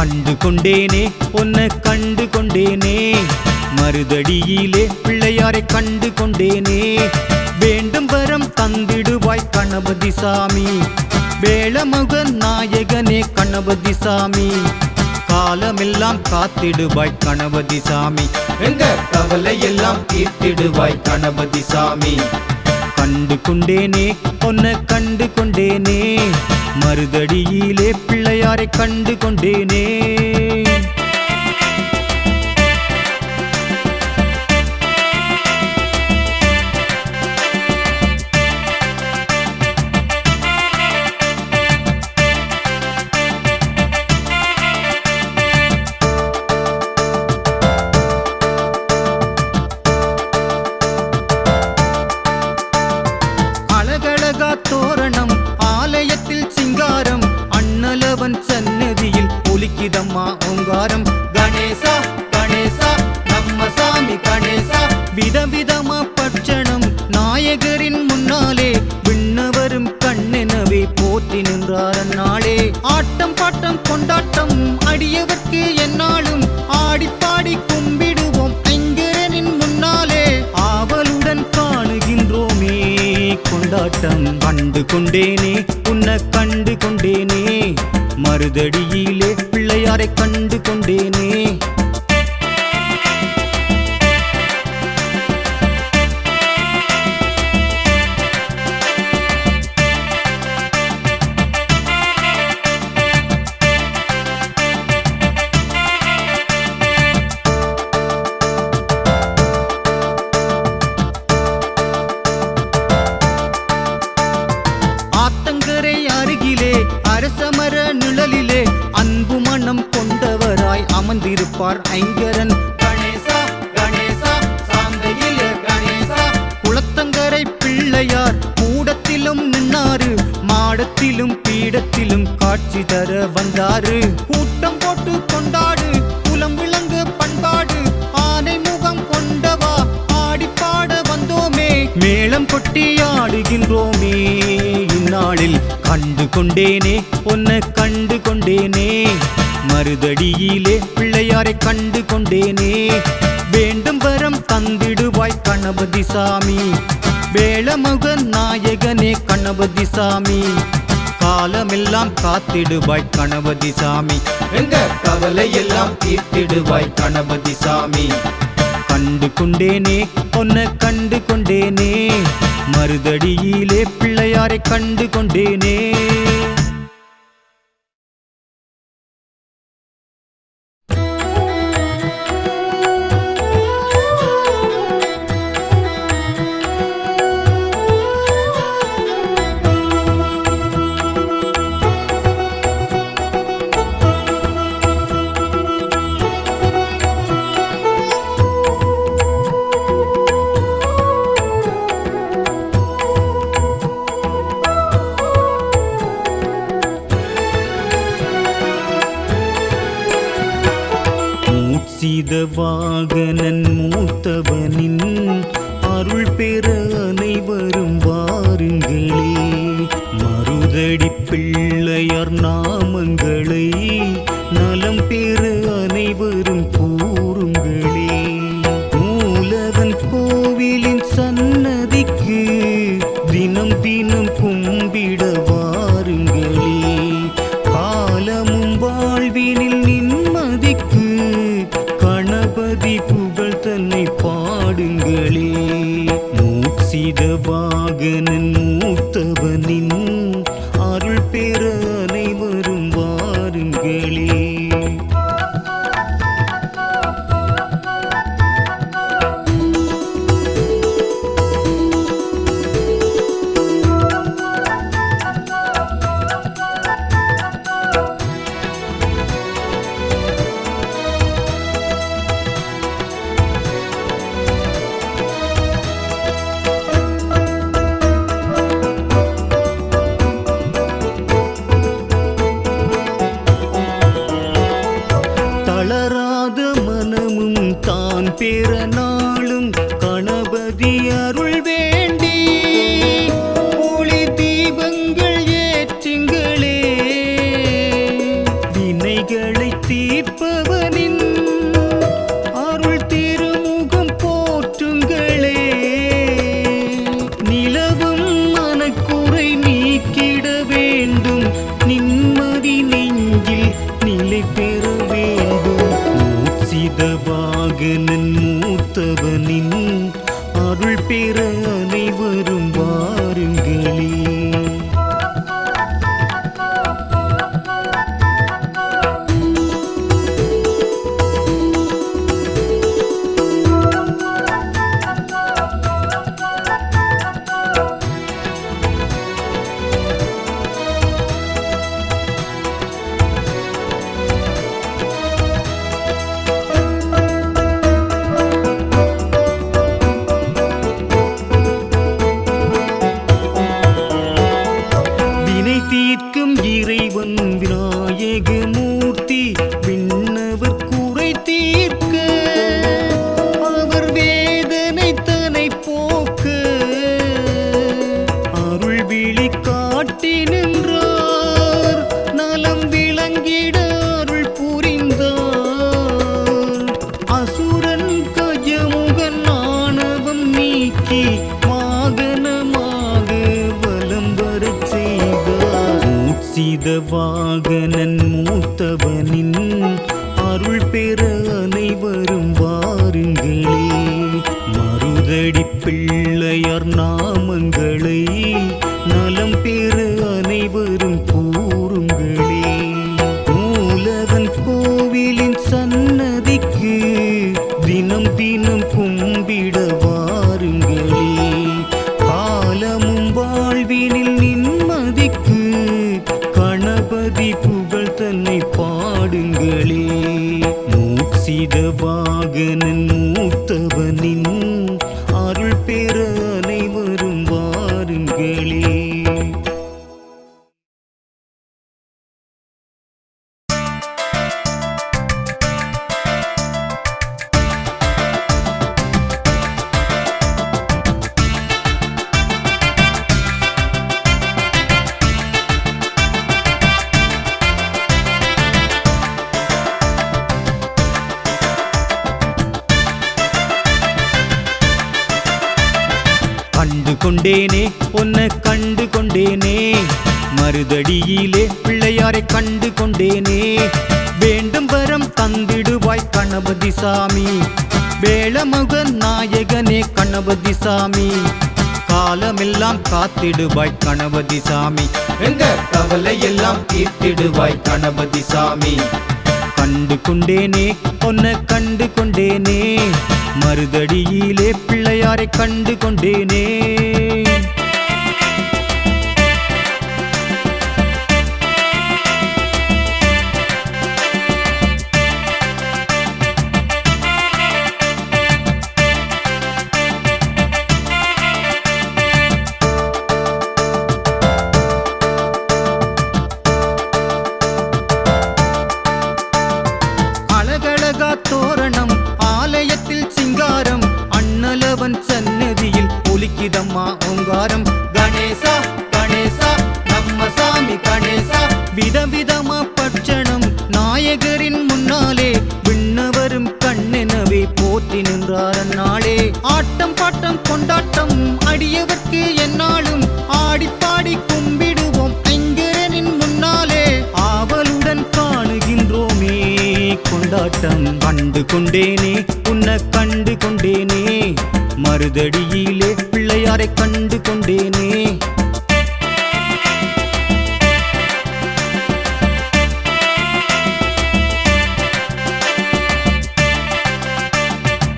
கண்டு கொண்டேனே உன்னை கண்டு கொண்டேனே மறுதடியிலே பிள்ளையாரை கண்டு கொண்டேனே வேண்டும் வரம் தந்திடுவாய் கணபதி சாமி. வேளமுக நாயகனே கணபதி சாமி. காலமெல்லாம் காத்திடுவாய் கணபதி சாமி. எங்க கவலை எல்லாம் தீர்த்திடுவாய் கணபதி சாமி. கண்டு கொண்டேனே உன்னை கண்டு கொண்டேனே மறுதடியிலே பிள்ளையாரை கண்டு கொண்டேனே ஆட்டம் கொண்டாட்டம். அடியவர்க்கு என்னாலும் ஆடிப்பாடி கும்பிடுவோம். ஐங்கரனின் முன்னாலே ஆவலுடன் காணுகின்றோமே. கொண்டாட்டம் கண்டு கொண்டேனே உன்னை கண்டு கொண்டேனே. மறுதடியிலே பிள்ளையாரை கண்டு கொண்டேனே. அமர்ந்திருப்பார் ஐங்கரன். கணேசா கணேசா சாந்தையில் கணேசா. குளத்தங்கரை பிள்ளையார் கூடத்திலும் நின்னாரு. மாடத்திலும் பீடத்திலும் காட்சி தர வந்தாரு. கூட்டம் போட்டு கொண்டாடு குலம் விளங்கு பண்பாடு. ஆனை முகம் கொண்டவா ஆடிப்பாட வந்தோமே. மேளம் கொட்டி ஆடுகின்றோமே. இந்நாளில் கண்டு கொண்டேனே உன்னை கண்டு கொண்டேனே. மறுதடியிலே பிள்ளையாரை கண்டு கொண்டேனே. வேண்டும் வரம் தந்திடுவாய் கணபதி சாமி. வேளமுக நாயகனே கணபதி சாமி. காலமெல்லாம் காத்திடுவாய் கணபதி சாமி. எங்க? கவலை எல்லாம் தீர்த்திடுவாய் கணபதி சாமி. கண்டு கொண்டேனே உன்னை கண்டு கொண்டேனே. மறுதடியிலே பிள்ளையாரை கண்டு கொண்டேனே. வாகனன் மூத்தவனின் அருள் பெற அனைவரும் வாருங்களே. மறுதடி பிள்ளையார் நாமங்களை நலம் பெற அனைவரும் கூறுங்களே. மூலவன் கோவிலின் சன்னதிக்கு தினம் தினம் கும்பிட மூத்தவனின் பிறனோ வாகனன் மூத்தவனின் அருள் பெற அனைவரும் வாருங்களே. மருதடி பிள்ளையார் நான் கொண்டேனே உன்னை கண்டு கொண்டேனே மறுதடியிலே பிள்ளையாரை கண்டு கொண்டேனே வேண்டும் வரம் தந்திடுவாய் கணபதி சாமி. வேளமுக நாயகனே கணபதி சாமி. காலமெல்லாம் காத்திடுவாய் கணபதி சாமி. எங்க கவலை எல்லாம் தீர்த்திடுவாய் கணபதி சாமி. கண்டு கொண்டேனே உன்னை கண்டு கொண்டேனே மறுதடியிலே பிள்ளையாரை கண்டு கொண்டேனே விதவிதமா பட்சணம் நாயகரின் முன்னாலே விண்ணவரும் கண்ணெனவே போற்றி நின்றார் அந்நாளே. ஆட்டம் பாட்டம் கொண்டாட்டம் அடியவர்க்கு என்னாலும் ஆடிப்பாடி கும்பிடுவோம் ஐங்கரனின் முன்னாலே. ஆவலுடன் காணுகின்றோமே கொண்டாட்டம். கண்டு கொண்டேனே உன்னை கண்டு கொண்டேனே. மறுதடியிலே பிள்ளையாரை கண்டு கொண்டேனே.